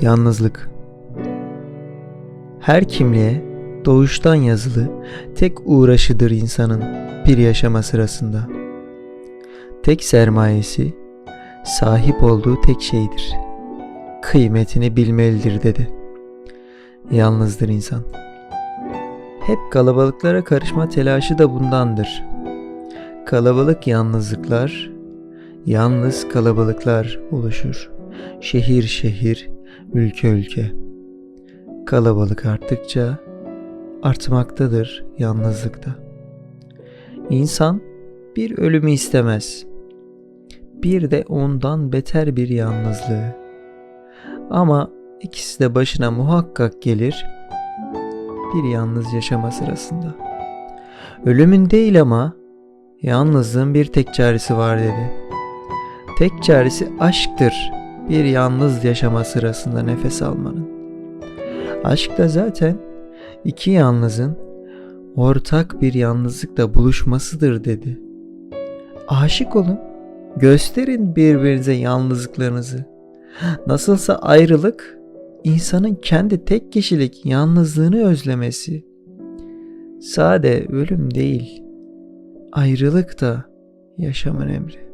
Yalnızlık Her kimliğe doğuştan yazılı tek uğraşıdır insanın bir yaşama sırasında. Tek sermayesi sahip olduğu tek şeydir. Kıymetini bilmelidir dedi. Yalnızdır insan. Hep kalabalıklara karışma telaşı da bundandır. Kalabalık yalnızlıklar, yalnız kalabalıklar oluşur. Şehir şehir, ülke ülke. Kalabalık arttıkça artmaktadır yalnızlıkta. İnsan bir ölümü istemez. Bir de ondan beter bir yalnızlığı. Ama ikisi de başına muhakkak gelir bir yalnız yaşama sırasında. Ölümün değil ama yalnızlığın bir tek çaresi var dedi. Tek çaresi aşktır bir yalnız yaşama sırasında nefes almanın. Aşk da zaten iki yalnızın ortak bir yalnızlıkla buluşmasıdır dedi. Aşık olun, gösterin birbirinize yalnızlıklarınızı. Nasılsa ayrılık insanın kendi tek kişilik yalnızlığını özlemesi. Sade ölüm değil, ayrılık da yaşamın emri.